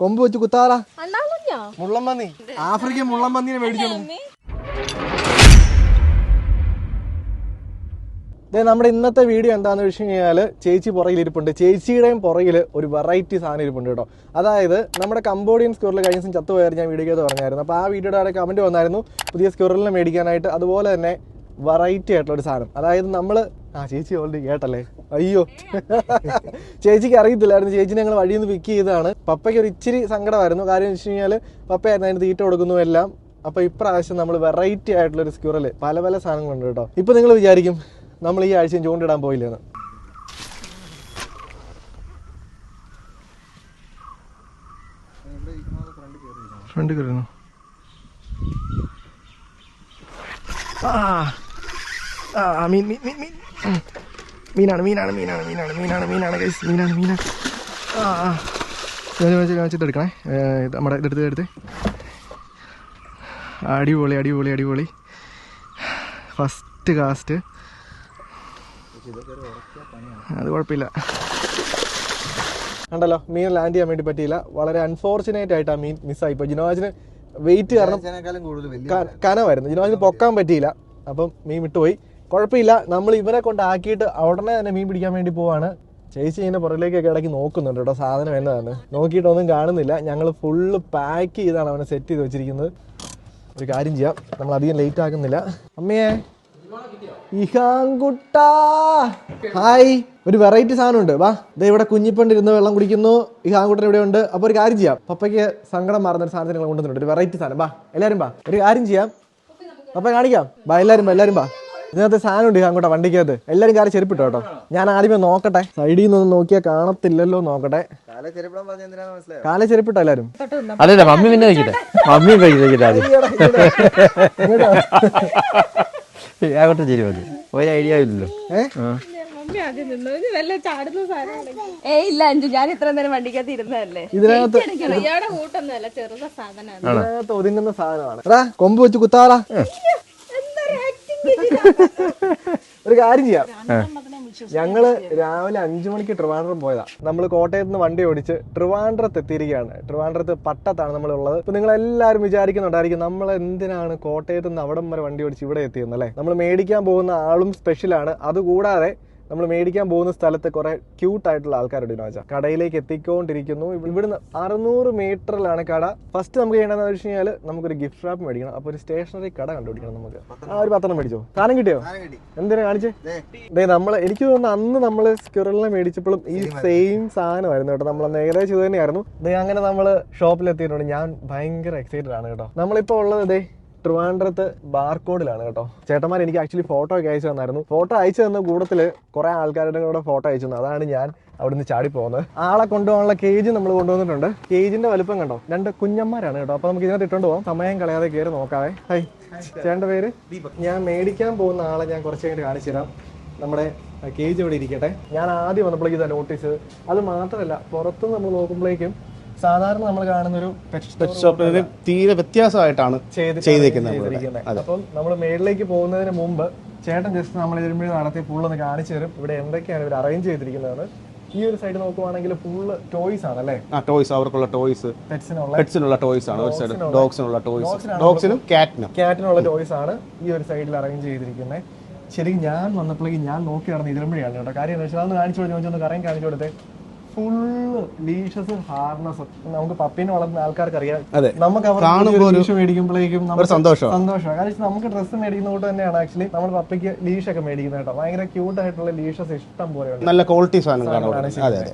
കൊമ്പ് വെച്ച് കുത്താറാ. മുള്ളം പന്നി ആഫ്രിക്കൻ മുള്ളംപന്നിനെ മേടിക്കണം ദേ നമ്മുടെ ഇന്നത്തെ വീഡിയോ എന്താണെന്ന് വെച്ച് കഴിഞ്ഞാൽ ചേച്ചി പുറകിൽ ഇരിപ്പുണ്ട്. ചേച്ചിയുടെയും പുറകിൽ ഒരു വെറൈറ്റി സാധനം ഇരിപ്പുണ്ട് കേട്ടോ. അതായത് നമ്മുടെ കമ്പോഡിയൻ സ്ക്യൂറിൽ കഴിഞ്ഞ ദിവസം ചത്തുപോയായിരുന്നു ഞാൻ വീഡിയോ പറഞ്ഞായിരുന്നു. അപ്പോൾ ആ വീഡിയോയുടെ അവിടെ കമന്റ് വന്നായിരുന്നു പുതിയ സ്ക്യൂറിലിനെ മേടിക്കാനായിട്ട് അതുപോലെ തന്നെ വെറൈറ്റി ആയിട്ടുള്ള ഒരു സാധനം. അതായത് നമ്മൾ ആ ചേച്ചി ഓൾറെഡി കേട്ടല്ലേ? അയ്യോ. ചേച്ചിക്ക് അറിയത്തില്ലായിരുന്നു. ചേച്ചി ഞങ്ങൾ വഴിയിൽ നിന്ന് പിക്ക് ചെയ്തതാണ്. പപ്പയ്ക്ക് ഒരു ഇച്ചിരി സങ്കടമായിരുന്നു. കാര്യം വെച്ച് കഴിഞ്ഞാൽ പപ്പയായിരുന്നു അതിന് തീറ്റ കൊടുക്കുന്നു എല്ലാം. അപ്പൊ ഇപ്രാവശ്യം നമ്മൾ വെറൈറ്റി ആയിട്ടുള്ള ഒരു സ്ക്യൂറൽ പല പല സാധനങ്ങളുണ്ട് കേട്ടോ. ഇപ്പൊ നിങ്ങൾ വിചാരിക്കും നമ്മൾ ഈ ആഴ്ചയും ചൂണ്ടിടാൻ പോയില്ലെന്ന്. ഫ്രണ്ട് കയറുന്നു ആ. ആ മീൻ മീൻ മീൻ മീൻ. മീനാണ് മീനാണ് മീനാണ് മീനാണ് മീനാണ് മീനാണ് കൈസ് മീനാണ് മീനാണ്. ആ ആ. ഞാൻ വെച്ച് കാണിച്ചിട്ട് എടുക്കണേ. നമ്മുടെ ഇതെടുത്ത് എടുത്ത് അടിപൊളി അടിപൊളി അടിപൊളി. ഫസ്റ്റ് കാസ്റ്റ് അത് കുഴപ്പമില്ല. ഉണ്ടല്ലോ മീൻ ലാൻഡ് ചെയ്യാൻ വേണ്ടി പറ്റിയില്ല. വളരെ അൺഫോർച്ചുനേറ്റ് ആയിട്ട് ആ മീൻ മിസ്സായി പോയി ജിനോജിന് വെയിറ്റ് കാരണം കനവായിരുന്നു. ജിനോജിന് പൊക്കാൻ പറ്റിയില്ല. അപ്പം മീൻ വിട്ടുപോയി. കുഴപ്പമില്ല. നമ്മൾ ഇവനെ കൊണ്ടാക്കിയിട്ട് ഉടനെ തന്നെ മീൻ പിടിക്കാൻ വേണ്ടി പോവാണ്. ചേച്ചി ഇതിന്റെ പുറകിലേക്കൊക്കെ ഇടയ്ക്ക് നോക്കുന്നുണ്ട് കേട്ടോ സാധനം എന്നതാണ് നോക്കിയിട്ടൊന്നും കാണുന്നില്ല. ഞങ്ങൾ ഫുള്ള് പാക്ക് ചെയ്താണ് അവനെ സെറ്റ് ചെയ്ത് വെച്ചിരിക്കുന്നത്. ഒരു കാര്യം ചെയ്യാം. നമ്മൾ അധികം ലേറ്റ് ആക്കുന്നില്ല. അമ്മയെ. ഹായ് ഒരു വെറൈറ്റി സാധനം ഉണ്ട്. വാ ദേ ഇവിടെ കുഞ്ഞിപ്പണ്ട് ഇരുന്ന് വെള്ളം കുടിക്കുന്നു. ഈ ഹാങ്കുട്ടൻ ഇവിടെ ഉണ്ട്. അപ്പൊ ഒരു കാര്യം ചെയ്യാം. പപ്പയ്ക്ക് സങ്കടം മാറുന്ന ഒരു സാധനം നിങ്ങൾ കൊണ്ടുവന്നിട്ടുണ്ട്. ഒരു വെറൈറ്റി സാധനം. വാ എല്ലാരും വാ. ഒരു കാര്യം ചെയ്യാം. പപ്പ കാണിക്കാം. വാ എല്ലാരും വാ എല്ലാരും വാ. ഇതിനകത്ത് സാധനം ഉണ്ട് അങ്ങോട്ടെ വണ്ടിക്കകത്ത്. എല്ലാരും കാര്യം ചെരുപ്പിട്ടോ കേട്ടോ? ഞാൻ ആദ്യമേ നോക്കട്ടെ. സൈഡിൽ നിന്നൊന്നും നോക്കിയാൽ കാണത്തില്ലല്ലോ നോക്കട്ടെ. കാല ചെരുപ്പിടാൻ പറഞ്ഞ എന്തിനാന്ന് മനസ്സിലായോ? കാലെ ചെരുപ്പിട്ടോ എല്ലാരും? അല്ലല്ല മമ്മി പിന്നെ കഴിക്കട്ടെ മമ്മിയും കഴിക്കട്ടെ ആദ്യം. ആകട്ടെ ശരി മതി. ഒരു ഐഡിയ ഇല്ലല്ലോ. മമ്മി ഇതിനകത്ത് ഒതുങ്ങുന്ന സാധനമാണ്. എടാ കൊമ്പ് വെച്ച് acting ഒരു കാര്യം ചെയ്യാം. ഞങ്ങൾ രാവിലെ അഞ്ചു മണിക്ക് ട്രിവാൻഡ്രം പോയതാ. നമ്മൾ കോട്ടയത്ത് നിന്ന് വണ്ടി ഓടിച്ച് ട്രിവാൻഡ്രത്ത് എത്തിയിരിക്കുകയാണ്. ട്രിവാൻഡ്രത്ത് പട്ടത്താണ് നമ്മൾ ഉള്ളത് ഇപ്പൊ നിങ്ങൾ എല്ലാവരും വിചാരിക്കുന്നുണ്ടായിരിക്കും നമ്മൾ എന്തിനാണ് കോട്ടയത്ത് നിന്ന് അവിടം വരെ വണ്ടി ഓടിച്ച് ഇവിടെ എത്തിയെന്നല്ലേ നമ്മൾ മേടിക്കാൻ പോകുന്ന ആളും സ്പെഷ്യലാണ് അതുകൂടാതെ നമ്മൾ മേടിക്കാൻ പോകുന്ന സ്ഥലത്ത് കുറെ ക്യൂട്ടായിട്ടുള്ള ആൾക്കാരുണ്ട് വിനോജ കടയിലേക്ക് എത്തിക്കൊണ്ടിരിക്കുന്നു. ഇവ- ഇവിടുന്ന് അറുന്നൂറ് മീറ്ററിലാണ് കട. ഫസ്റ്റ് നമുക്ക് ചെയ്യേണ്ടതെന്ന് വെച്ച് കഴിഞ്ഞാൽ നമുക്കൊരു ഗിഫ്റ്റ് ഷാപ്പ് മേടിക്കണം. അപ്പോൾ ഒരു സ്റ്റേഷനറി കട കണ്ടുപിടിക്കണം നമുക്ക്. ആ ഒരു പത്രം മേടിച്ചോ? സാധനം കിട്ടിയോ? കിട്ടി. എന്തിനാ കാണിച്ചേ? ദേ. നമ്മൾ എനിക്ക് തോന്നുന്നു അന്ന് നമ്മൾ സ്ക്യൂറലിനെ മേടിച്ചപ്പോഴും ഈ സെയിം സാധനമായിരുന്നു കേട്ടോ. നമ്മൾ അന്ന് ഏകദേശം ഇത് തന്നെയായിരുന്നു. ദേ അങ്ങനെ നമ്മൾ ഷോപ്പിൽ എത്തിയിട്ടുണ്ട് ഞാൻ ഭയങ്കര എക്സൈറ്റഡ് ആണ് കേട്ടോ. നമ്മളിപ്പോ ഉള്ളത് ദേ ട്രിവാൻഡ്രത്ത് ബാർകോഡിലാണ് കേട്ടോ. ചേട്ടന്മാർ എനിക്ക് ആക്ച്വലി ഫോട്ടോ ഒക്കെ അയച്ചു തന്നായിരുന്നു. ഫോട്ടോ അയച്ചു തന്ന കൂടത്തിൽ കുറെ ആൾക്കാരുടെ കൂടെ ഫോട്ടോ അയച്ചു തന്നു. അതാണ് ഞാൻ അവിടുന്ന് ചാടി പോകുന്നത് ആളെ കൊണ്ടുപോകാനുള്ള കേജ് നമ്മൾ കൊണ്ടുവന്നിട്ടുണ്ട്. കേജിന്റെ വലുപ്പം കണ്ടോ? രണ്ട് കുഞ്ഞന്മാരാണ് കേട്ടോ. അപ്പൊ നമുക്ക് ഇതിനകത്ത് ഇട്ടുകൊണ്ട് പോകാം സമയം കളയാതെ കയറി നോക്കാവേ. ഹൈ ചേട്ടന്റെ പേര്? ഞാൻ മേടിക്കാൻ പോകുന്ന ആളെ ഞാൻ കുറച്ച് കഴിഞ്ഞിട്ട് കാണിച്ചു തരാം. നമ്മുടെ കേജ് ഇവിടെ ഇരിക്കട്ടെ. ഞാൻ ആദ്യം വന്നപ്പോഴേക്കും ഇതാ നോട്ടീസ് അത് മാത്രമല്ല പുറത്തുനിന്ന് നമ്മൾ നോക്കുമ്പോഴേക്കും സാധാരണ നമ്മൾ കാണുന്ന ഒരു പെറ്റ് ഷോപ്പ് തീരെ വ്യത്യാസമായിട്ടാണ്. ചെയ്തിരിക്കുന്നത്. അപ്പം നമ്മൾ മേളിലേക്ക് പോകുന്നതിന് മുമ്പ് ചേട്ടൻ ജസ്റ്റ് നമ്മൾ ഇതിരുമ്പഴി നടത്തി ഫുള്ളൊന്ന് കാണിച്ചു തരും. ഇവിടെ എന്തൊക്കെയാണ് ഇവർ അറേഞ്ച് ചെയ്തിരിക്കുന്നത് ഈ ഒരു സൈഡ് നോക്കുവാണെങ്കിൽ ഫുള്ള് ടോയ്സ് ആണ് അല്ലേ ആ ടോയ്സ് അവർക്കുള്ള ടോയ്സ് പെറ്റ്സിനുള്ള പെറ്റ്സിനുള്ള ടോയ്സ് ആണ്. ഒരു സൈഡ് ഡോഗ്സിനുള്ള ടോയ്സ് ഡോഗ്സിനും കാറ്റിനും കാറ്റിനുള്ള ടോയ്സ് ആണ് ഈ ഒരു സൈഡിൽ അറേഞ്ച് ചെയ്തിരിക്കുന്നത് ശരിക്കും ഞാൻ വന്നപ്പോഴേക്കും ഞാൻ നോക്കി നടന്ന് ഇതിരുമ്പഴിയാണ് കേട്ടോ. കാര്യം എന്താ വെച്ചാൽ അതൊന്ന് കാണിച്ചു കൊടുത്തു ഒന്ന് കറങ്ങി കാണിച്ചു കൊടുത്തേ. ഫുള്ള് ലീഷസ് ഹാർനസും നമുക്ക് പപ്പീനെ വളർത്തുന്ന ആൾക്കാർക്ക് അറിയാം നമുക്ക് അവർ മേടിക്കുമ്പോഴേക്കും നമുക്ക് സന്തോഷമാണ്. കാരണം നമുക്ക് ഡ്രസ്സ് മേടിക്കുന്ന കൂട്ട് തന്നെയാണ് ആക്ച്വലി നമ്മൾ പപ്പയ്ക്ക് ലീഷ് ഒക്കെ മേടിക്കുന്നത് കേട്ടോ. ഭയങ്കര ക്യൂട്ട് ആയിട്ടുള്ള ലീഷസ് ഇഷ്ടം പോലെ ഉണ്ട്. നല്ല ക്വാളിറ്റി സാധനങ്ങളാണ്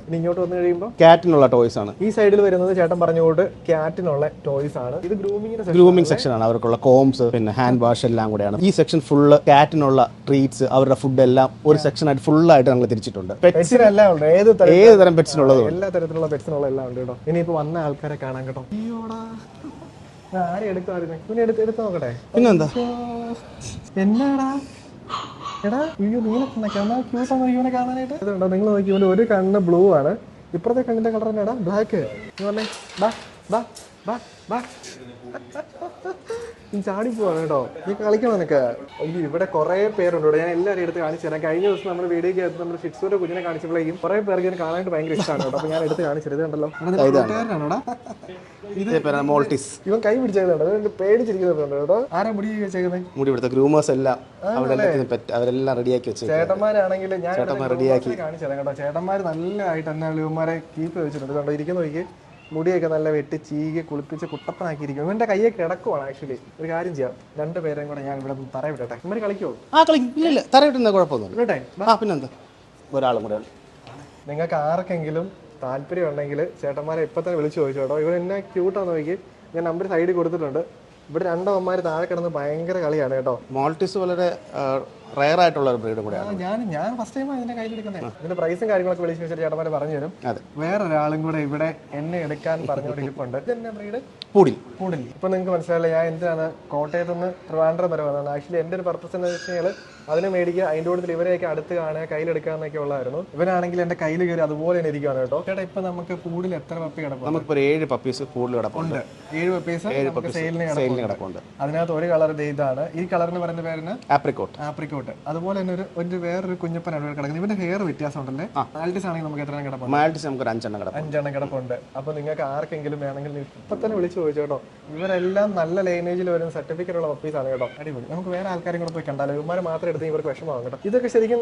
ഇനി ഇങ്ങോട്ട് വന്നു കഴിയുമ്പോൾ കാറ്റിനുള്ള ടോയ്സ് ആണ്. ഈ സൈഡിൽ വരുന്നത് ചേട്ടൻ പറഞ്ഞുകൊണ്ട് ക്യാറ്റിനുള്ള ടോയ്സ് ആണ്. ഇത് ഗ്രൂമിംഗ് ഗ്രൂമിംഗ് സെക്ഷൻ ആണ്. അവർക്കുള്ള കോംസ് പിന്നെ ഹാൻഡ് വാഷ് എല്ലാം കൂടെയാണ്. ഈ സെക്ഷൻ ഫുള്ള് കാറ്റിനുള്ള ട്രീറ്റ്സ് അവരുടെ ഫുഡ് എല്ലാം ഒരു സെക്ഷൻ ആയിട്ട് ഫുൾ ആയിട്ട് ഞങ്ങൾ തിരിച്ചിട്ടുണ്ട്. പെറ്റ്സ് ഏത് തരം ഏത് തരം പെറ്റ്സിനുള്ളതും എല്ലാ തരത്തിലുള്ള പെറ്റ്സിനുള്ള എല്ലാം ഉണ്ട് കേട്ടോ. ഇനിയിപ്പോ വന്ന ആൾക്കാരെ കാണാൻ കേട്ടോ. ഇവനെ എടുത്ത് എടുത്ത് നോക്കട്ടെ. പിന്നെന്താ? എന്നാടാ? എടാ അയ്യോ നീലക്കണ്ണൊക്കെ ക്യൂട്ട് ക്യൂട്ടാണോ ഇവനെ കാണാനായിട്ട്. ഇതുണ്ടോ നിങ്ങൾ നോക്കി ഇവന്റെ ഒരു കണ്ണ് ബ്ലൂ ആണ്. ഇപ്പുറത്തെ കണ്ണിന്റെ കളർ എന്നാടാ ബ്ലാക്ക് പറഞ്ഞേ ബാ ബാ ബാ ബാ നീ ചാടി പോവാണ് കേട്ടോ. നീ കളിക്കണം നിനക്ക്. അയ്യോ ഇവിടെ കുറെ പേരുണ്ട് ഇവിടെ. ഞാൻ എല്ലാവരും എടുത്ത് കാണിച്ചു തരാം. കഴിഞ്ഞ ദിവസം നമ്മൾ വീഡിയോയ്ക്ക് അകത്ത് നമ്മൾ ഷിറ്റ്സൂടെ കുഞ്ഞിനെ കാണിച്ചപ്പോഴേക്കും കുറെ പേർക്ക് ഇതിനെ കാണാനായിട്ട് ഭയങ്കര ഇഷ്ടമാണ് കേട്ടോ. അപ്പൊ ഞാൻ എടുത്ത് കാണിച്ചത് കണ്ടല്ലോ. ഇവൻ കൈ പിടിച്ചേക്കുന്നുണ്ട് അതുകൊണ്ട് പേടിച്ചിരിക്കുന്നുണ്ട് കേട്ടോ. ആരാ മുടി വെച്ചേക്കുന്നത്? മുടി ഇവിടുത്തെ ഗ്രൂമേഴ്സ് എല്ലാം അവരെല്ലാം റെഡിയാക്കി ചേട്ടന്മാരാണെങ്കിൽ ഞാൻ റെഡിയാക്കി. കാണിച്ചു തരാം കേട്ടോ. ചേട്ടന്മാർ നല്ലതായിട്ട് തന്നെ ഗ്രൂമാരെ കീപ്പ് വെച്ചിട്ടുണ്ട്. കണ്ടോ ഇരിക്കുന്ന നോക്കി മുടിയൊക്കെ നല്ല വെട്ടി ചീകി കുളിപ്പിച്ച് കുട്ടപ്പനാക്കിയിരിക്കും ഇവന്റെ കയ്യെ കിടക്കുവാണ് ആക്ച്വലി ഒരു കാര്യം ചെയ്യാം. രണ്ടുപേരെയും കൂടെ ഞാൻ ഇവിടെ തറ വിടട്ടെ ഇവർ കളിക്കോ ആ കളി ഇല്ല ഇല്ല. തറയിട്ടുന്ന കുഴപ്പമൊന്നുമില്ല. വിടട്ടെ ആ പിന്നെന്താ? ഒരാളും കൂടെ. നിങ്ങൾക്ക് ആർക്കെങ്കിലും താല്പര്യം ഉണ്ടെങ്കിൽ ചേട്ടന്മാരെ ഇപ്പൊ തന്നെ വിളിച്ചു ചോദിച്ചു കേട്ടോ. ഇവർ എന്നെ ക്യൂട്ടാന്ന് നോക്കി. ഞാൻ നമ്പർ സൈഡിൽ കൊടുത്തിട്ടുണ്ട്. ഇവിടെ രണ്ടവന്മാർ താഴെ കിടന്ന് ഭയങ്കര കളിയാണ് കേട്ടോ. മോൾട്ടിസ് വളരെ റയർ ആയിട്ടുള്ള ഒരു ബ്രീഡും കൂടെയാണ് ഞാൻ ഞാൻ ഫസ്റ്റ് ടൈം ഇതിന്റെ കയ്യിലെടുക്കുന്നത് ഇതിന്റെ പ്രൈസും കാര്യങ്ങളൊക്കെ വിളിച്ചു വെച്ചിട്ട് ചേട്ടന്മാരെ പറഞ്ഞു തരും അതെ. വേറൊരാളും കൂടെ ഇവിടെ എന്നെ എടുക്കാൻ പറഞ്ഞുകൊണ്ടിരിപ്പുണ്ട്. ഇതെന്നെ ബ്രീഡ് പൂടിൽ. കൂടുതൽ ഇപ്പൊ നിങ്ങൾക്ക് മനസ്സിലായില്ല ഞാൻ എന്താണ് കോട്ടയത്ത് നിന്ന് ട്രിവാൻഡ്രം വരെ വന്നത് ആക്ച്വലി എന്റെ ഒരു പർപ്പസ് എന്ന് വെച്ച് കഴിഞ്ഞാൽ അതിനെ മേടിക്കുക അതിന്റെ കൂടുതൽ ഇവരെയൊക്കെ അടുത്ത് കാണുക കയ്യിലെടുക്കുക എന്നൊക്കെ ഉള്ളായിരുന്നു ഇവനാണെങ്കിൽ എന്റെ കയ്യിൽ കയറി അതുപോലെ തന്നെ ഇരിക്കുകയാണ് കേട്ടോ. ചേട്ടാ ഇപ്പൊ നമുക്ക് കൂടുതൽ എത്ര പപ്പി കിടക്കും നമുക്ക് ഒരു ഏഴ് പപ്പീസ് കൂടുതൽ കിടപ്പുണ്ട്. ഏഴ് പപ്പീസ് സെയിലിന് കിടക്കുന്നുണ്ട് അതിനകത്ത് ഒരു കളർ ഇതാണ്. ഈ കളറിന് പറയുന്ന പേരിന് ആപ്രിക്കോട്ട് ആപ്രിക്കോട്ട് അതുപോലെ തന്നെ ഒരു ഒരു വേറൊരു കുഞ്ഞപ്പനാണ് ഇവിടെ കിടക്കുന്നത് ഇവന്റെ ഹെയർ വ്യത്യാസം ഉണ്ടല്ലേ മാൽഡിസ് ആണെങ്കിൽ നമുക്ക് എത്ര കിടപ്പുണ്ട്? മാൽഡിസ് നമുക്ക് ഒരു അഞ്ചെണ്ണം കിടപ്പ് അഞ്ചെണ്ണം കിടപ്പുണ്ട്. അപ്പൊ നിങ്ങൾക്ക് ആർക്കെങ്കിലും വേണമെങ്കിൽ ഇപ്പൊ തന്നെ വിളിച്ചു ചോദിച്ചു കേട്ടോ. ഇവരെല്ലാം നല്ല ലൈനേജിൽ വരുന്ന സർട്ടിഫിക്കറ്റ് ഉള്ള പപ്പീസ് ആണ് കേട്ടോ. അടിപൊളി. നമുക്ക് വേറെ ആൾക്കാരും കൂടെ പോയി കണ്ടാലോ? ഇവന്മാരെ മാത്രം എടുത്ത് ഇവർക്ക് വിഷമമാകും കേട്ടോ. ഇതൊക്കെ ശരിക്കും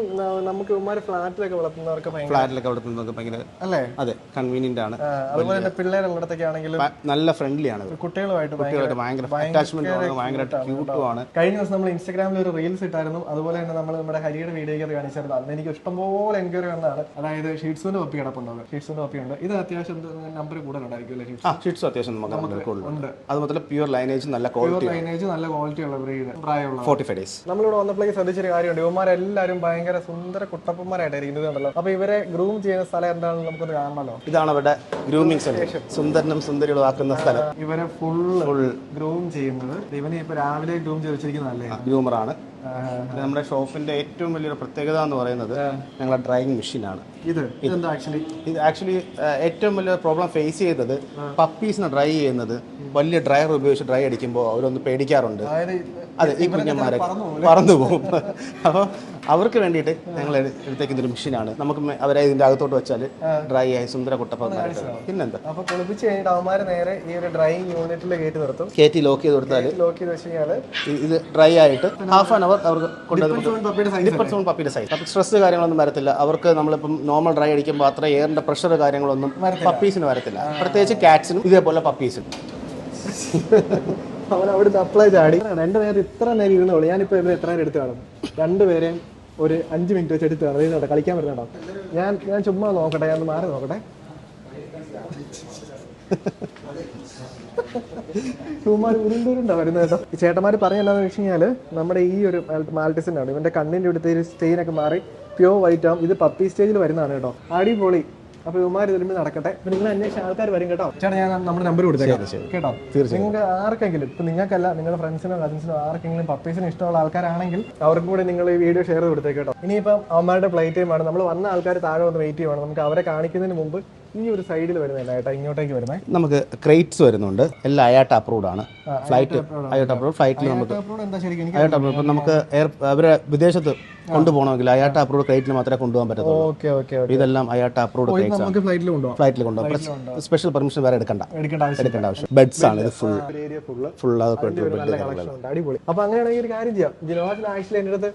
നമുക്ക് ഇവന്മാരെ ഫ്ലാറ്റിലൊക്കെ വളർത്തുന്നവർക്ക് ഫ്ലാറ്റിലൊക്കെ വളർത്തുന്നവർക്ക് ഭയങ്കര അല്ലേ? അതെ കൺവീനിയന്റ് ആണ്. അതുപോലെ തന്നെ പിള്ളേരുള്ളിടത്തൊക്കെ ആണെങ്കിലും നല്ല ഫ്രണ്ട്ലി ആണ്. കുട്ടികളുമായിട്ട് ഭയങ്കര അറ്റാച്ച്മെന്റ് ആണ് ഭയങ്കര ക്യൂട്ടും ആണ്. കഴിഞ്ഞ ദിവസം നമ്മൾ ഇൻസ്റ്റാഗ്രാമിൽ ഒരു റീൽസ് ഇട്ടായിരുന്നു. അതുപോലെ തന്നെ നമ്മൾ നമ്മുടെ ഹരിയുടെ വീഡിയോ അത് കാണിച്ചായിരുന്നു അന്ന് എനിക്ക് ഇഷ്ടംപോലെ എൻക്വയറി വന്നതാണ്. അതായത് ഷീറ്റ്സിന്റെ കോപ്പി കിടപ്പുണ്ട് ഷീറ്റ്സിന്റെ ഒപ്പി ഉണ്ട്. ഇത് അത്യാവശ്യം നമ്പർ കൂടുതലുണ്ടായിരിക്കും അല്ലേ ഷീറ്റ്സ് അത്യാവശ്യം നമുക്ക് ഉണ്ട്. അത് മാത്രമല്ല പ്യൂർ ലൈനേജ് നല്ല ക്വാളിറ്റി ലൈനേജ് നല്ല ക്വാളിറ്റി ഉള്ള ബ്രീഡ് പ്രായമുള്ള ഫോർട്ടി ഫൈവ് ഡേയ്സ് നമ്മളിവിടെ വന്നപ്പോഴേക്ക് ശ്രദ്ധിച്ചൊരു കാര്യമുണ്ട്. ഇവന്മാരെല്ലാവരും ഭയങ്കര സുന്ദര കുട്ടപ്പന്മാരായിട്ടായിരിക്കും ഇത് കണ്ടല്ലോ. അപ്പൊ ഇവരെ ഗ്രൂം ചെയ്യുന്ന സ്ഥലം എന്താണെന്ന് നമുക്കൊന്ന് കാണണമല്ലോ. ഇതാണ് അവരുടെ ഗ്രൂമിംഗ് സെന്റർ സുന്ദരനും സുന്ദരികളും ആക്കുന്ന സ്ഥലം. ഇവരെ ഫുൾ ഗ്രൂം ചെയ്യുന്നത്. ഇവനെ ഇപ്പൊ രാവിലെ ഗ്രൂം ചെയ്ത് വെച്ചിരിക്കുന്നതല്ലേ? ഗ്രൂമറാണ് നമ്മുടെ ഷോപ്പിന്റെ ഏറ്റവും വലിയൊരു പ്രത്യേകത എന്ന് പറയുന്നത് ഞങ്ങളുടെ ഡ്രൈയിങ് മെഷീനാണ്. ഇത്? ആക്ച്വലി ഇത് ആക്ച്വലി ഏറ്റവും വലിയ പ്രോബ്ലം ഫേസ് ചെയ്തത് പപ്പീസിനെ ഡ്രൈ ചെയ്യുന്നത് വലിയ ഡ്രയർ ഉപയോഗിച്ച് ഡ്രൈ അടിക്കുമ്പോൾ അവരൊന്ന് പേടിക്കാറുണ്ട്. അതെ ഈ കുഞ്ഞന്മാരെ പറന്നു പോകും അപ്പോൾ അവർക്ക് വേണ്ടിയിട്ട് ഞങ്ങൾ എടുത്തേക്കുന്ന ഒരു മെഷീനാണ്. നമുക്ക് അവരെ ഇതിന്റെ അകത്തോട്ട് വെച്ചാൽ ഡ്രൈ ആയി സുന്ദര കുട്ടപ്പന്മാരായിട്ട് പിന്നെന്താ? അപ്പൊ കുളിപ്പിച്ച് കഴിഞ്ഞിട്ട് അവന്മാരെ നേരെ ഈ ഒരു ഡ്രൈയിങ് യൂണിറ്റിൽ കയറ്റി നിർത്തും. കയറ്റി ലോക്ക് ചെയ്ത് കൊടുത്താൽ ലോക്ക് ചെയ്ത് വെച്ച് കഴിഞ്ഞാൽ ഇത് ഡ്രൈ ആയിട്ട് ഹാഫ് ആൻ അവർ അവർക്ക് കൊണ്ടുവന്ന് പപ്പിയുടെ സൈസ് സൈസ് സ്ട്രെസ് കാര്യങ്ങളൊന്നും വരത്തില്ല. അവർക്ക് നമ്മളിപ്പം നോർമൽ ഡ്രൈ അടിക്കുമ്പോൾ അത്ര എയറിന്റെ പ്രഷർ കാര്യങ്ങളൊന്നും പപ്പീസിന് വരത്തില്ല. പ്രത്യേകിച്ച് കാറ്റ്സിനും ഇതേപോലെ പപ്പീസിനും അവൻ അവിടെ അപ്ലൈ ചാടി. രണ്ടു നേരം ഇത്ര നേരം ഇരുന്നോളൂ ഞാനിപ്പോ ഇവിടെ എത്ര നേരം എടുത്ത് കാണും? രണ്ടുപേരെയും ഒരു അഞ്ച് മിനിറ്റ് വെച്ച് എടുത്ത് കാണും. ഇരുന്നോട്ടെ കളിക്കാൻ വരുന്നുണ്ടോ ഞാൻ ഞാൻ ചുമ്മാ നോക്കട്ടെ ഞാൻ മാറി നോക്കട്ടെ. ചുമ്മാ ഉരുണ്ടുരുണ്ടോ വരുന്നത് കേട്ടോ. ഈ ചേട്ടന്മാർ പറഞ്ഞ എന്താണെന്ന് വെച്ച് കഴിഞ്ഞാൽ നമ്മുടെ ഈ ഒരു മാൽട്ടിസിന്റെ ആണ് ഇവന്റെ കണ്ണിന്റെ ഇവിടുത്തെ സ്റ്റെയിൻ ഒക്കെ മാറി പ്യോർ വൈറ്റ് ആവും. ഇത് പപ്പി സ്റ്റേജിൽ വരുന്നതാണ് കേട്ടോ. അടിപൊളി. അപ്പൊ ഇവന്മാർ ഇതിലുമ്പോൾ നടക്കട്ടെ. അപ്പൊ നിങ്ങൾ അന്വേഷിച്ച ആൾക്കാർ വരും കേട്ടോ. ചേട്ടാ ഞാൻ നമ്മുടെ നമ്പർ കൊടുത്തേക്കാം. കേട്ടോ? നിങ്ങൾക്ക് ആർക്കെങ്കിലും ഇപ്പൊ നിങ്ങൾക്കല്ല നിങ്ങളുടെ ഫ്രണ്ട്സിനോ കസിൻസിനോ ആർക്കെങ്കിലും പപ്പീസിന് ഇഷ്ടമുള്ള ആൾക്കാരാണെങ്കിൽ അവർക്കും കൂടി നിങ്ങൾ ഈ വീഡിയോ ഷെയർ കൊടുത്തേക്കേട്ടോ ഇനിയിപ്പം അവന്മാരുടെ പ്ലേറ്റ് ടൈമാണ് നമ്മൾ വന്ന ആൾക്കാർ താഴെ വന്ന് വെയിറ്റ് ചെയ്യണം നമുക്ക് അവരെ കാണിക്കുന്നതിന് മുമ്പ് ഈ ഒരു സൈഡിൽ വരുന്നില്ല ഇങ്ങോട്ടേക്ക് വരുന്നേ. നമുക്ക് ക്രേറ്റ്സ് വരുന്നുണ്ട്. എല്ലാം അയാട്ട അപ്രൂവ്ഡ് ആണ്. ഫ്ലൈറ്റ് അയോട്ട് അപ്രൂവ് ഫ്ലൈറ്റിൽ നമുക്ക് അയോട്ട് അപ്രൂവ് ഇപ്പം നമുക്ക് എയർ അവരെ വിദേശത്ത് കൊണ്ടുപോകണമെങ്കിൽ അയാട്ട അപ്രൂവ് ക്രേറ്റിൽ മാത്രമേ കൊണ്ടുപോകാൻ പറ്റത്തുള്ളൂ. ഇതെല്ലാം അയാട്ട അപ്രൂവ് ക്രേറ്റ്സ് ഫ്ലൈറ്റിൽ കൊണ്ടുപോകാം. സ്പെഷ്യൽ പെർമിഷൻ വേറെ എടുക്കണ്ട. എടുക്കേണ്ട ആവശ്യം. ബെഡ്സ് ആണ് ഇത് ഫുൾ ഫുൾ അതൊക്കെ അടിപൊളി. അപ്പൊ അങ്ങനെയാണെങ്കിൽ ഒരു കാര്യം ചെയ്യാം. ജനവാസിന് ആക്ച്വലി എന്റെ അടുത്ത്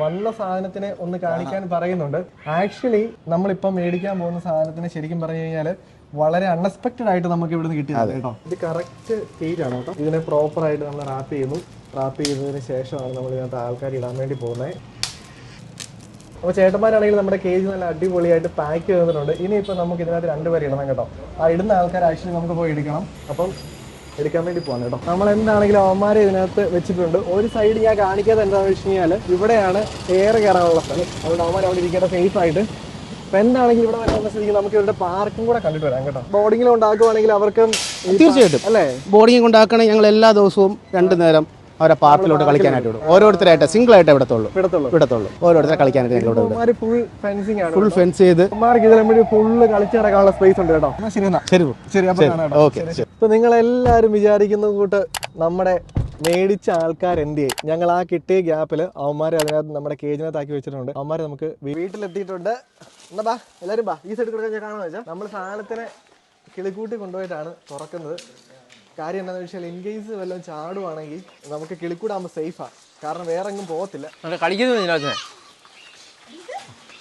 വന്ന സാധനത്തിനെ ഒന്ന് കാണിക്കാൻ പറയുന്നുണ്ട്. ആക്ച്വലി നമ്മളിപ്പം മേടിക്കാൻ പോകുന്ന സാധനത്തിന് ശരിക്കും പറഞ്ഞു കഴിഞ്ഞാൽ വളരെ അൺഎക്സ്പെക്റ്റഡ് ആയിട്ട് നമുക്ക് ഇവിടുന്ന് കിട്ടിയത് കേട്ടോ. ഇത് കറക്റ്റ് തീറ്റ് ആണ് കേട്ടോ. ഇതിനെ പ്രോപ്പർ ആയിട്ട് നമ്മൾ റാപ്പ് ചെയ്യുന്നു. റാപ്പ് ചെയ്തതിന് ശേഷമാണ് നമ്മൾ ഇതിനകത്ത് ആൾക്കാർ ഇടാൻ വേണ്ടി പോകുന്നത്. അപ്പോൾ ചേട്ടന്മാരാണെങ്കിൽ നമ്മുടെ കേജ് നല്ല അടിപൊളിയായിട്ട് പാക്ക് ചെയ്തിട്ടുണ്ട്. ഇനിയിപ്പോൾ നമുക്ക് ഇതിനകത്ത് രണ്ടുപേരെ ഇടണം കേട്ടോ. ആ ഇടുന്ന ആൾക്കാർ ആക്ച്വലി നമുക്ക് പോയി എടുക്കണം. അപ്പം എടുക്കാൻ വേണ്ടി പോകാൻ കേട്ടോ. നമ്മൾ എന്താണെങ്കിലും അവന്മാരെ ഇതിനകത്ത് വെച്ചിട്ടുണ്ട്. ഒരു സൈഡ് ഞാൻ കാണിക്കാതെ എന്താണെന്ന് വെച്ച് കഴിഞ്ഞാൽ ഇവിടെയാണ് എയർ കയറാനുള്ള സ്ഥലം. അതുകൊണ്ട് അവന്മാർ അവിടെ ഇരിക്കേണ്ട സേഫ് ആയിട്ട്. അപ്പൊ എന്താണെങ്കിൽ ഇവിടെ വരുന്ന സ്ഥിതിക്ക് നമുക്ക് ഇവിടെ പാർക്കും കൂടെ കണ്ടിട്ട് വരാം കേട്ടോ. ബോർഡിങ്ങിൽ ഉണ്ടാക്കുവാണെങ്കിൽ അവർക്ക് തീർച്ചയായിട്ടും. അല്ലേ? ബോർഡിങ് കൊണ്ടാക്കണെങ്കിൽ ഞങ്ങൾ എല്ലാ ദിവസവും രണ്ടു നേരം. അവരെ പാർക്കിലോട്ട് കളിക്കാനായിട്ട് വിടും. ഓരോരുത്തരായിട്ട് സിംഗിൾ ആയിട്ട് വിടത്തുള്ളൂ. വിടത്തുള്ളൂ. ഓരോരുത്തരെ കളിക്കാനായിട്ട് വിടും. ഫുൾ ഫെൻസിങ് ആണ് ഫുൾ ഫെൻസ് ചെയ്ത് ഫുള്ള് കളിച്ച് നടക്കാനുള്ള സ്പേസ് ഉണ്ട് കേട്ടോ. ശരി ശരി. ഓക്കെ ഇപ്പൊ നിങ്ങൾ എല്ലാരും വിചാരിക്കുന്ന കൂട്ട് നമ്മുടെ മേടിച്ച ആൾക്കാർ എന്ത് ചെയ്യും? ഞങ്ങൾ ആ കിട്ടിയ ഗ്യാപ്പിൽ അവന്മാരെ അതിനകത്ത് നമ്മുടെ കേജിനകത്താക്കി വെച്ചിട്ടുണ്ട്. അവന്മാരെ നമുക്ക് വീട്ടിലെത്തിയിട്ടുണ്ട്. എന്നാ ബാ എല്ലാവരും ബാ. ഈ സൈഡ് കൊടുക്കാൻ ഞാൻ കാണാമെന്ന് വെച്ചാൽ നമ്മൾ സാധനത്തിനെ കിളിക്കൂട്ടി കൊണ്ടുപോയിട്ടാണ് തുറക്കുന്നത്. കാര്യം എന്താണെന്ന് വെച്ചാൽ ഇൻ കേസ് വല്ലതും ചാടുവാണെങ്കിൽ നമുക്ക് കിളിക്കൂടാകുമ്പോൾ സേഫാ കാരണം വേറെ എങ്ങും പോകത്തില്ല കളിക്കുന്നു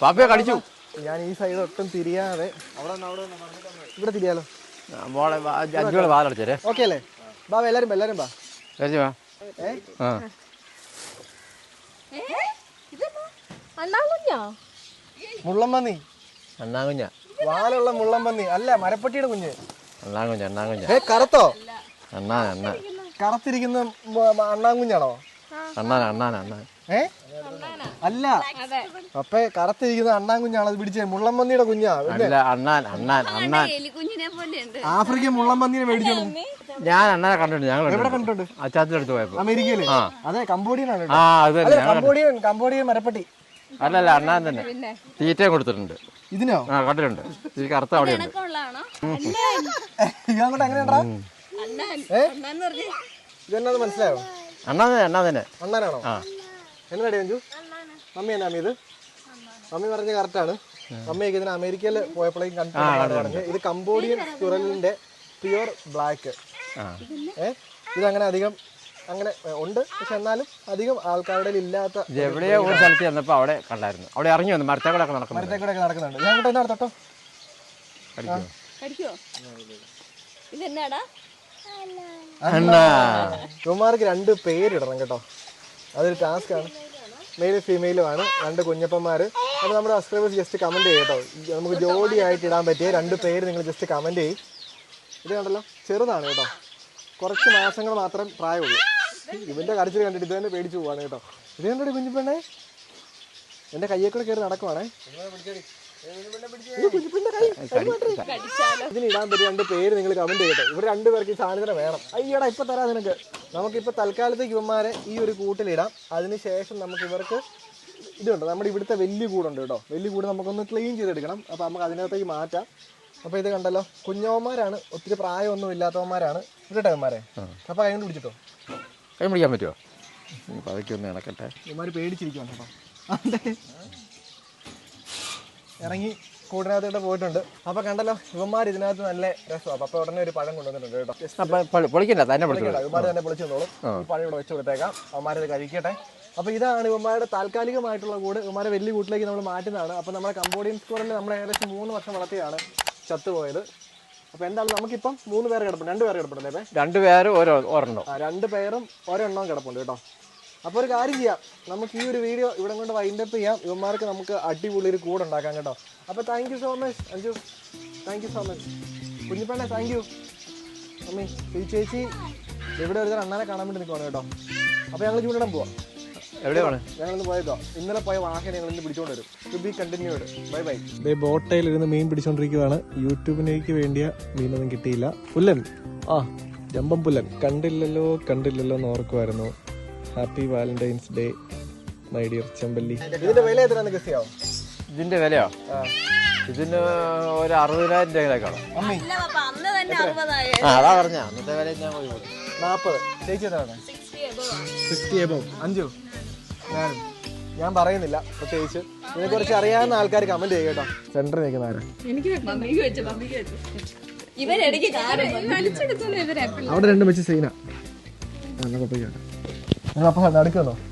പാപ്പയെ കടിച്ചു. ഞാൻ ഈ സൈഡ് ഒട്ടും തിരിയാതെ ഇവിടെ തിരിയാലോ? ഓക്കെ അല്ലേ? ബാ എല്ലാരും എല്ലാരും ബാ. മുള്ളമ്പന്നി അണ്ണാ കുഞ്ഞ വാലുള്ള മുള്ളമ്പന്നി അല്ല മരപ്പട്ടിയുടെ കുഞ്ഞ്. അണ്ണാകുഞ്ഞ അണ്ണാകുഞ്ഞ കറുത്തോ? അണ്ണാ അണ്ണ. കറുത്തിരിക്കുന്ന അണ്ണാങ്കുഞ്ഞാണോ? അണ്ണാൻ അണ്ണാൻ അണ്ണാൻ ഏ? അല്ല. അപ്പൊ കറുത്തിരിക്കുന്ന അണ്ണാങ്കുഞ്ഞാണ് അത് പിടിച്ചേ. മുള്ളമ്പന്നിയുടെ കുഞ്ഞാ അല്ല? അണ്ണാൻ അണ്ണാൻ അണ്ണാൻ എലിക്കുഞ്ഞിനെ പോലെ ഉണ്ട് ആഫ്രിക്കൻ മുള്ളമ്പന്നിനെ മേടിച്ചു ഞാൻ അണ്ണനെ കണ്ടിട്ടുണ്ട് ഞങ്ങൾ എവിടെ കണ്ടിട്ടുണ്ട്. അച്ചാത്തിന്റെ അടുത്ത് പോയപ്പോ. അമേരിക്കയിൽ? ആ. അതെ കമ്പോഡിയൻ കമ്പോഡിയൻ ആ അത് കംബോഡിയൻ കംബോഡിയൻ മരപ്പട്ടി. അല്ലല്ല അണ്ണാൻ തന്നെ. തീറ്റയും കൊടുത്തിട്ടുണ്ട്. ഇതിനോ? ആ കണ്ടിട്ടുണ്ട്. ഈ കറുത്ത അവിടെ ഉണ്ട്. ഇതെന്നത് മനസ്സിലായോ? അണ്ണാ അണ്ണാ തന്നെ. അണ്ണനാണോ ആ. എന്നടി അഞ്ചു മമ്മി എന്നാ അമ്മി ഇത്? മമ്മി പറഞ്ഞ കറക്റ്റാണ് മമ്മിയൊക്കെ ഇതിന് അമേരിക്കയിൽ പോയപ്പോഴേക്കും കണ്ടിട്ടുണ്ട് ഇത് കംബോഡിയൻ ചുരലിന്റെ പ്യുവർ ബ്ലാക്ക്. ഏഹ് ഏ? ഇതങ്ങനെ അധികം അങ്ങനെ ഉണ്ട്. പക്ഷെ എന്നാലും അധികം ആൾക്കാരുടെ ഇല്ലാത്ത എവിടെയോ ഒരു സ്ഥലത്ത് ചെന്നപ്പോ അവിടെ കണ്ടായിരുന്നു. അവിടെ ഇറങ്ങി വന്നു മരത്തേക്കൂടെ നടക്കുന്നു മരത്തേക്കൂടെ കൂടെ നടക്കുന്നുണ്ട് ഞാൻ അങ്ങോട്ട് എന്നാ തൊട്ടോ കടിക്കോ ഇതെന്നാടാ? അണ്ണാ. ഇവന്മാർക്ക് രണ്ട് പേരിടണം കേട്ടോ. അതൊരു ടാസ്ക് ആണ്. മെയിൽ ഫീമെയിലും ആണ്. രണ്ട് കുഞ്ഞപ്പന്മാര്. അപ്പോൾ നമ്മുടെ സബ്സ്ക്രൈബേഴ്സ് ജസ്റ്റ് കമന്റ് ചെയ്യും കേട്ടോ. നമുക്ക് ജോഡി ആയിട്ട് ഇടാൻ പറ്റിയ രണ്ട് പേര് നിങ്ങൾ ജസ്റ്റ് കമന്റ് ചെയ്യും. ഇത് കണ്ടല്ലോ? ചെറുതാണ് കേട്ടോ. കുറച്ച് മാസങ്ങൾ മാത്രം പ്രായമുള്ളൂ. ഇവന്റെ കരച്ചിൽ കണ്ടിട്ട് ഇത് തന്നെ പേടിച്ചു പോവാണ് കേട്ടോ. ഇത് കണ്ടോ കുഞ്ഞിപ്പണ്ണേ? എന്റെ കയ്യേക്കൂടെ കൂടെ കയറി നടക്കുവാണേ. ഇത് കുഞ്ഞിപ്പെണ്ണിന്റെ കൈ, കൈ മാറ്റ്. ഇതിന് ഇടാൻ പറ്റിയ രണ്ട് പേര് നിങ്ങൾ കമന്റ് ചെയ്യട്ടെ. ഇവിടെ രണ്ടു പേർക്ക് ഈ സാധനത്തിന് വേണം. അയ്യടാ ഇപ്പൊ തരാം നിനക്ക്. നമുക്കിപ്പോ തൽക്കാലത്തേക്ക് ഇവന്മാരെ ഈ ഒരു കൂട്ടിലിടാം. അതിനുശേഷം നമുക്ക് ഇവർക്ക് ഇതുണ്ട്. നമ്മുടെ ഇവിടുത്തെ വലിയ കൂടുണ്ട് കേട്ടോ. വലിയ കൂട് നമുക്കൊന്ന് ക്ലീൻ ചെയ്തെടുക്കണം. അപ്പോൾ നമുക്ക് അതിനകത്തേക്ക് മാറ്റാം. അപ്പോൾ ഇത് കണ്ടല്ലോ കുഞ്ഞവന്മാരാണ്. ഒത്തിരി പ്രായമൊന്നും ഇല്ലാത്തവന്മാരാണ്. ഇവിടട്ടെ അവന്മാരെ? അപ്പോൾ കൈ കൊണ്ട് പിടിച്ചിട്ടോ? കൈ പിടിക്കാൻ പറ്റുമോ പതുക്കെ ഒന്ന് ഇളക്കട്ടെ ഇവന്മാർ പേടിച്ചിരിക്കുവാണ് കേട്ടോ. ഇറങ്ങി കൂടിനകത്തോട്ട് പോയിട്ടുണ്ട്. അപ്പോൾ കണ്ടല്ലോ ഇവന്മാർ ഇതിനകത്ത് നല്ല രസമാണ് അപ്പോൾ ഉടനെ ഒരു പഴം കൊണ്ടുവന്നിട്ടുണ്ട് കേട്ടോ. പൊളിക്കണ്ട തന്നെ ഇവന്മാർ തന്നെ പൊളിച്ചു തന്നോളും ഈ പഴം ഇവിടെ വെച്ച് കൊടുത്തേക്കാം. അവന്മാരത് കഴിക്കട്ടെ. അപ്പോൾ ഇതാണ് ഇവന്മാരുടെ താൽക്കാലികമായിട്ടുള്ള കൂട്. ഇവന്മാരെ വലിയ കൂട്ടിലേക്ക് നമ്മൾ മാറ്റുന്നതാണ്. അപ്പോൾ നമ്മുടെ കമ്പോഡിയൻ സ്കോറിൽ നമ്മൾ ഏകദേശം മൂന്ന് വർഷം വളർത്തിയാണ് ചത്തുപോയത്. അപ്പൊ എന്താണ് നമുക്കിപ്പം മൂന്ന് പേര് കിടപ്പുണ്ട്. രണ്ട് പേര് കിടപ്പുണ്ടല്ലേ രണ്ടുപേരും ഓരോ ഒരെണ്ണം. രണ്ട് പേരും ഒരെണ്ണവും കിടപ്പുണ്ട് കേട്ടോ. അപ്പോൾ ഒരു കാര്യം ചെയ്യാം. നമുക്ക് ഈ ഒരു വീഡിയോ ഇവിടെ കൊണ്ട് വൈൻഡപ്പ് ചെയ്യാം. ഇവന്മാർക്ക് നമുക്ക് അടിപൊളി ഒരു കൂടെ ഉണ്ടാക്കാം കേട്ടോ. അപ്പോൾ thank you so much Anju thank you so much കുഞ്ഞിപ്പണ്ണേ thank you അമ്മേ ഈ ചേച്ചി ഇവിടെ ഒരു അണ്ണാനെ കാണാൻ വേണ്ടി നിൽക്കുവാണ് കേട്ടോ. അപ്പോൾ ഞങ്ങൾ ചൂണ്ടിടാൻ പോവാം. എവിടെയാണ്? ഞങ്ങളിന്ന് ഇന്നലെ പോയ വാഹനം ഞങ്ങൾ ഇന്ന് പിടിച്ചോണ്ട് വരും. To be continued bye bye ബോട്ടയിൽ ഇരുന്ന് മീൻ പിടിച്ചോണ്ടിരിക്കുവാണ്. യൂട്യൂബിലേക്ക് വേണ്ടിയ മീനൊന്നും കിട്ടിയില്ല. പുല്ലൻ. ആ ജമ്പം പുല്ലൻ. കണ്ടില്ലല്ലോ കണ്ടില്ലല്ലോ എന്ന് ഓർക്കുമായിരുന്നു happy Valentine's day my dear ചെമ്പല്ലി. ഇതിന്റെ വില എത്രയാണ് ഗസ് ചെയ്യാവോ? ഇതിന്റെ വിലയോ? ഇതിന് ഒരു അറുപതിനായിരം രൂപയിലേക്കാണോ കാണും. അമ്മി. അന്ന് തന്നെ അറുപതായ ആ അതാ പറഞ്ഞ. അന്നത്തെ വില ഞാൻ പോയി ചേച്ചി എത്രയാണ് സിക്സ്റ്റി എബോ അഞ്ചു. ഞാനും. ഞാൻ പറയുന്നില്ല പ്രത്യേകിച്ച്. ഇതിനെ കുറിച്ച് അറിയാവുന്ന ആൾക്കാർ കമന്റ് ചെയ്യുക കേട്ടോ. സെന്ററിൽ നിൽക്കുന്ന ആരാ എനിക്ക് രണ്ട് വെച്ച് സീന. വെച്ചു ഇവരിടയ്ക്ക് വലിച്ചെടുക്കുന്നു ഇവരെപ്പോഴും അവിടെ